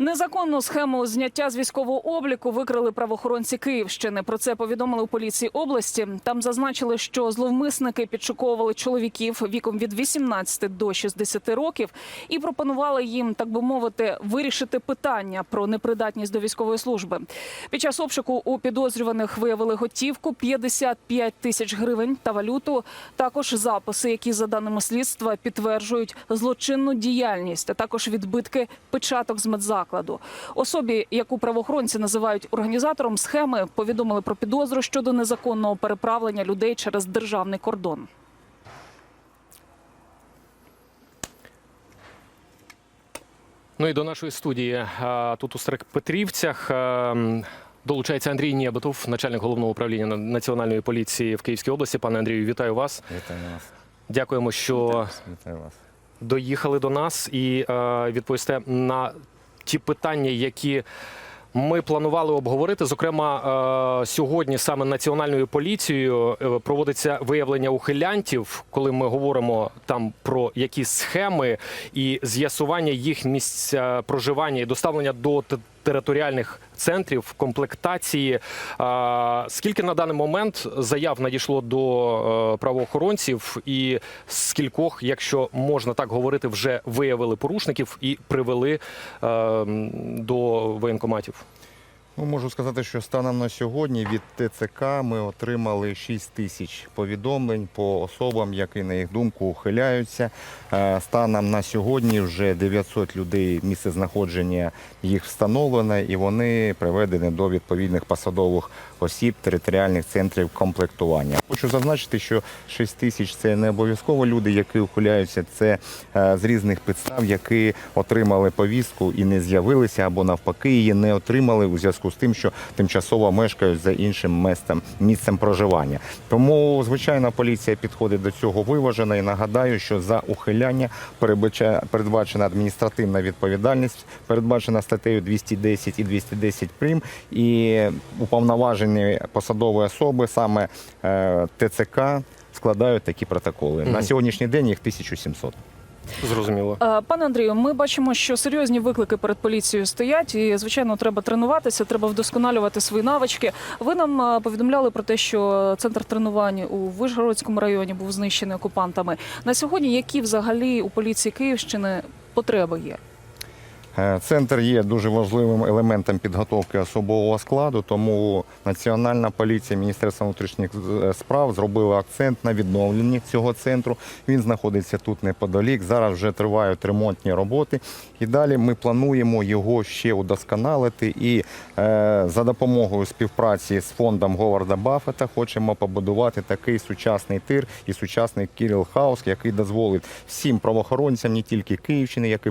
Незаконну схему зняття з військового обліку викрили правоохоронці Київщини. Про це повідомили у поліції області. Там зазначили, що зловмисники підшуковували чоловіків віком від 18 до 60 років і пропонували їм, так би мовити, вирішити питання про непридатність до військової служби. Під час обшуку у підозрюваних виявили готівку 55 тисяч гривень та валюту. Також записи, які за даними слідства підтверджують злочинну діяльність, а також відбитки печаток з медзакладу. Особі, яку правоохоронці називають організатором схеми, повідомили про підозру щодо незаконного переправлення людей через державний кордон. Ну і до нашої студії тут у Старих Петрівцях. Долучається Андрій Нєбетов, начальник головного управління національної поліції в Київській області. Пане Андрію, вітаю вас. Вітаю вас. Дякуємо, що Вітаю вас. доїхали до нас і е, відповісте на ті питання, які ми планували обговорити. Зокрема, е, сьогодні саме національною поліцією е, проводиться виявлення ухилянтів, коли ми говоримо там про якісь схеми і з'ясування їх місця проживання і доставлення до територіальних центрів комплектації. Скільки на даний момент заяв надійшло до е, правоохоронців, і скількох, якщо можна так говорити, вже виявили порушників і привели е, до воєнкоматів? Ну, можу сказати, що станом на сьогодні від ТЦК ми отримали 6 тисяч повідомлень по особам, які, на їх думку, ухиляються. Е, Станом на сьогодні вже 900 людей місце знаходження їх встановлено і вони приведені до відповідних посадових осіб територіальних центрів комплектування. Хочу зазначити, що 6 тисяч це не обов'язково люди, які ухиляються. Це е, з різних підстав, які отримали повістку і не з'явилися, або навпаки її не отримали у зв'язку з тим, що тимчасово мешкають за іншим місцем, місцем проживання. Тому звичайно поліція підходить до цього виважено і нагадаю, що за ухиляння передбачена адміністративна відповідальність, передбачена статтею 210 і 210 прим. І уповноважені посадові особи, саме е, ТЦК, складають такі протоколи. На сьогоднішній день їх 1700. Зрозуміло. Е, Пане Андрію, ми бачимо, що серйозні виклики перед поліцією стоять, і звичайно, треба тренуватися, треба вдосконалювати свої навички. Ви нам е, повідомляли про те, що центр тренувань у Вишгородському районі був знищений окупантами. На сьогодні які взагалі у поліції Київщини потреби є? Е, Центр є дуже важливим елементом підготовки особового складу, тому Національна поліція, Міністерство внутрішніх е, справ зробили акцент на відновленні цього центру. Він знаходиться тут неподалік. Зараз вже тривають ремонтні роботи. І далі ми плануємо його ще удосконалити. І е, за допомогою співпраці з фондом Говарда Баффета хочемо побудувати такий сучасний тир і сучасний Кіріл Хаус, який дозволить всім правоохоронцям, не тільки Київщини, які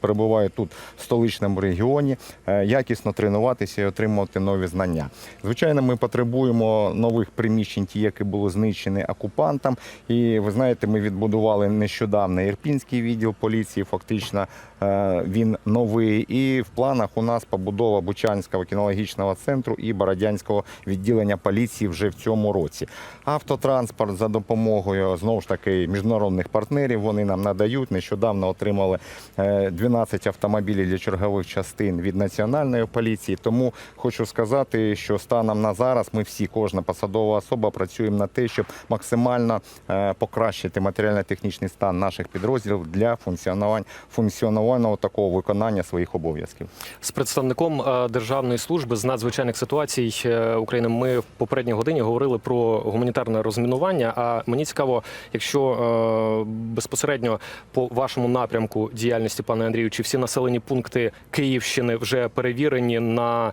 перебувають тут в столичному регіоні, е, якісно тренуватися і отримувати нові знання. Звичайно, ми потребуємо нових приміщень, ті, які були знищені окупантам. І ви знаєте, ми відбудували нещодавно Ірпінський відділ поліції. Фактично е, він новий. І в планах у нас побудова Бучанського кінологічного центру і Бородянського відділення поліції вже в цьому році. Автотранспорт за допомогою знову ж таки міжнародних партнерів вони нам надають. Нещодавно отримали е, 12 автомобілів для чергових частин від національної поліції. Тому хочу сказати, що станом на зараз ми всі, кожна посадова особа, працюємо на те, щоб максимально е, покращити матеріально-технічний стан наших підрозділів для функціонування функціонування такого виконання своїх обов'язків. З представником е, Державної служби з надзвичайних ситуацій е, України ми в попередній годині говорили про гуманітарне розмінування. А мені цікаво, якщо безпосередньо по вашому напрямку діяльності, пане Андрію, чи всі населені пункти Київщини вже перевірені на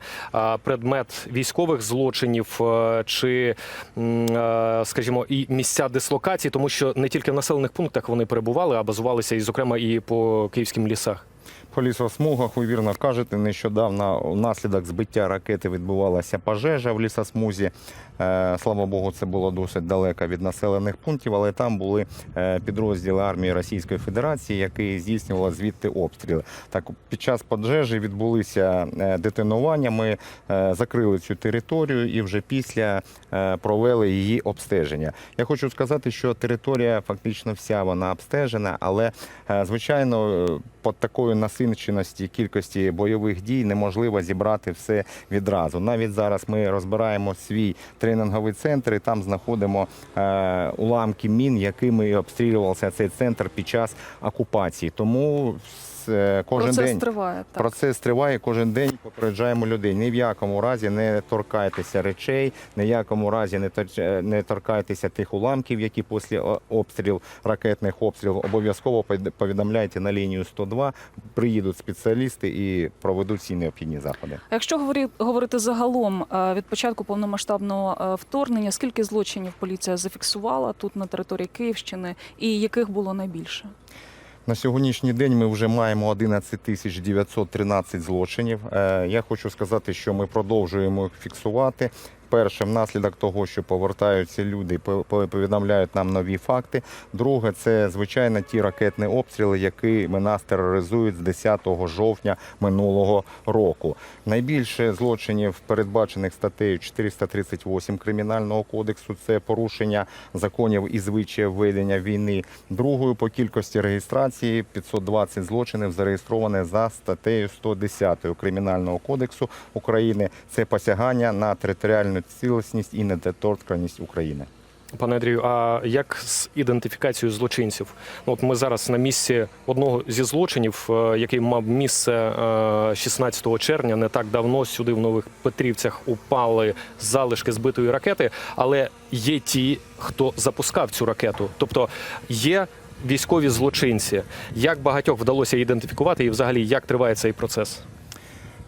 предмет військових злочинів, е, чи, е, скажімо, і місця дислокації, тому що не тільки в населених пунктах вони перебували, а базувалися і, зокрема, і по київським лісах. По лісосмугах, ви вірно кажете, нещодавно внаслідок збиття ракети відбувалася пожежа в лісосмузі. Е, Слава Богу, це було досить далеко від населених пунктів, але там були е, підрозділи армії Російської Федерації, які здійснювали звідти обстріли. Так, під час пожежі відбулися е, детонування. Ми закрили цю територію і вже після провели її обстеження. Я хочу сказати, що територія фактично вся вона обстежена, але звичайно, під такою насильною насиченості кількості бойових дій неможливо зібрати все відразу. Навіть зараз ми розбираємо свій тренінговий центр і там знаходимо е, уламки мін, якими обстрілювався цей центр під час окупації. Тому кожен Процес день триває. Так. Процес триває кожен день. Попереджаємо людей. Ні в якому разі не торкайтеся речей, ні в якому разі не тор- не торкайтеся тих уламків, які після о- обстрілів, ракетних обстрілів. Обов'язково повід- повідомляйте на лінію 102. Приїдуть спеціалісти і проведуть всі необхідні заходи. Якщо говорити загалом е, від початку повномасштабного е, вторгнення, скільки злочинів поліція зафіксувала тут на території Київщини, і яких було найбільше? На сьогоднішній день ми вже маємо 11 тисяч 913 злочинів. Е, Я хочу сказати, що ми продовжуємо фіксувати. Перше, внаслідок того, що повертаються люди, по- по- повідомляють нам нові факти. Друге, це звичайно ті ракетні обстріли, які нас тероризують з 10 жовтня минулого року. Найбільше злочинів передбачених статтею 438 кримінального кодексу. Це порушення законів і звичаїв ведення війни. Другою по кількості реєстрації 520 злочинів зареєстровані за статтею 110 Кримінального кодексу України. Це посягання на територіальну цілісність і недоторканність України. Пане Андрію, а як з ідентифікацією злочинців? Ну, От ми зараз на місці одного зі злочинів, е, який мав місце е, 16 червня, не так давно сюди в Нових Петрівцях упали залишки збитої ракети, але є ті, хто запускав цю ракету. Тобто є військові злочинці. Як багатьох вдалося ідентифікувати, і взагалі як триває цей процес?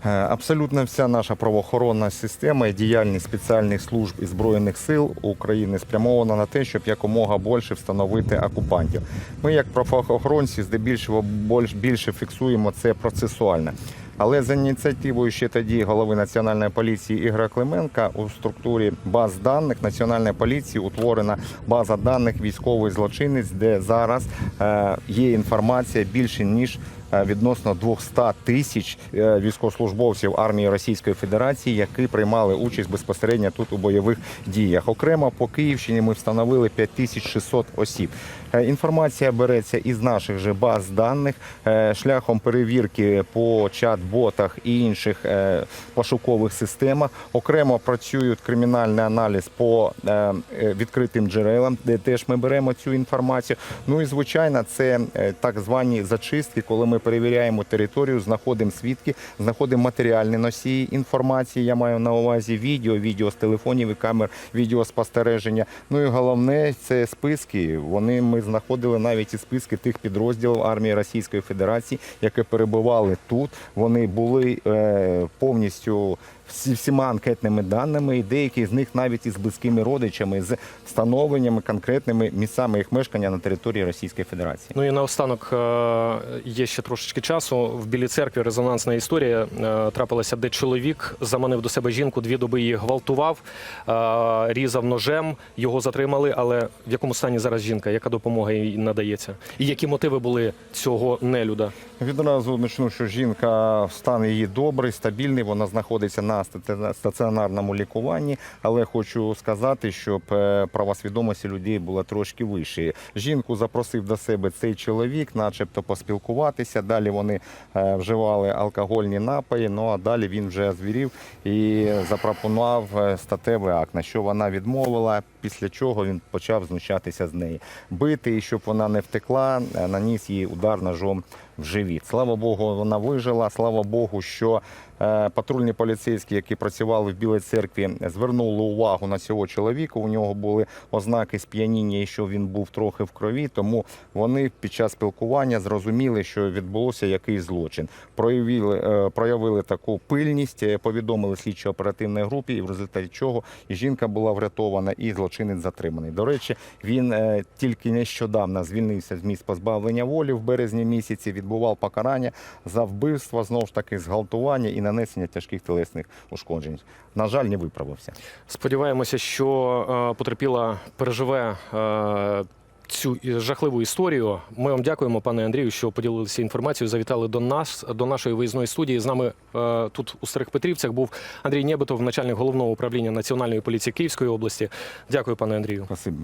Е, Абсолютно вся наша правоохоронна система і діяльність спеціальних служб і збройних сил України спрямована на те, щоб якомога більше встановити окупантів. Ми, як правоохоронці, здебільшого більш- більше фіксуємо це процесуально. Але за ініціативою ще тоді голови національної поліції Ігоря Клименка у структурі баз даних національної поліції утворена база даних військовий злочинець, де зараз е, є інформація більше ніж відносно 200 тисяч е, військовослужбовців армії Російської Федерації, які приймали участь безпосередньо тут у бойових діях. Окремо по Київщині ми встановили 5600 осіб. Е, Інформація береться із наших же баз даних е, шляхом перевірки по чат-ботах і інших е, пошукових системах. Окремо працюють кримінальний аналіз по е, е, відкритим джерелам, де теж ми беремо цю інформацію. Ну і звичайно, це е, так звані зачистки, коли ми перевіряємо територію, знаходимо свідки, знаходимо матеріальні носії інформації. Я маю на увазі відео, відео з телефонів і камер, відеоспостереження. Ну і головне це списки. Вони ми знаходили навіть і списки тих підрозділів армії Російської Федерації, які перебували тут. Вони були е, повністю всі, всіма анкетними даними, і деякі з них навіть із близькими родичами, з встановленнями конкретними місцями їх мешкання на території Російської Федерації. Ну і наостанок е, є ще трошечки часу. В Білій церкві резонансна історія е, трапилася, де чоловік заманив до себе жінку, дві доби її гвалтував, е, різав ножем, його затримали. Але в якому стані зараз жінка? Яка допомога їй надається? І які мотиви були цього нелюда? Відразу почну, що жінка стан її добрий, стабільний. Вона знаходиться на стаціонарному лікуванні, але хочу сказати, щоб е, права свідомості людей була трошки вище. Жінку запросив до себе цей чоловік, начебто поспілкуватися. Далі вони е, вживали алкогольні напої. Ну а далі він вже звірів і запропонував е, статевий акт, на що вона відмовила. Після чого він почав знущатися з неї, бити, і щоб вона не втекла, е, наніс їй удар ножом в живіт. Слава Богу, вона вижила. Слава Богу, що патрульні поліцейські, які працювали в Білій церкві, звернули увагу на цього чоловіка. У нього були ознаки сп'яніння, і що він був трохи в крові. Тому вони під час спілкування зрозуміли, що відбулося якийсь злочин. Проявили, е, проявили таку пильність, е, повідомили слідчо-оперативній групі, і в результаті чого і жінка була врятована, і злочинець затриманий. До речі, він е, тільки нещодавно звільнився з місць позбавлення волі в березні місяці. Відбував покарання за вбивство, знову ж таки, зґвалтування і нанесення тяжких телесних ушкоджень. На жаль, не виправився. Сподіваємося, що е, потерпіла переживе. е, Цю жахливу історію. Ми вам дякуємо, пане Андрію, що поділилися інформацією. Завітали до нас, до нашої виїзної студії. З нами е, тут у Старих Петрівцях був Андрій Нєбитов, начальник головного управління Національної поліції Київської області. Дякую, пане Андрію. Спасибі.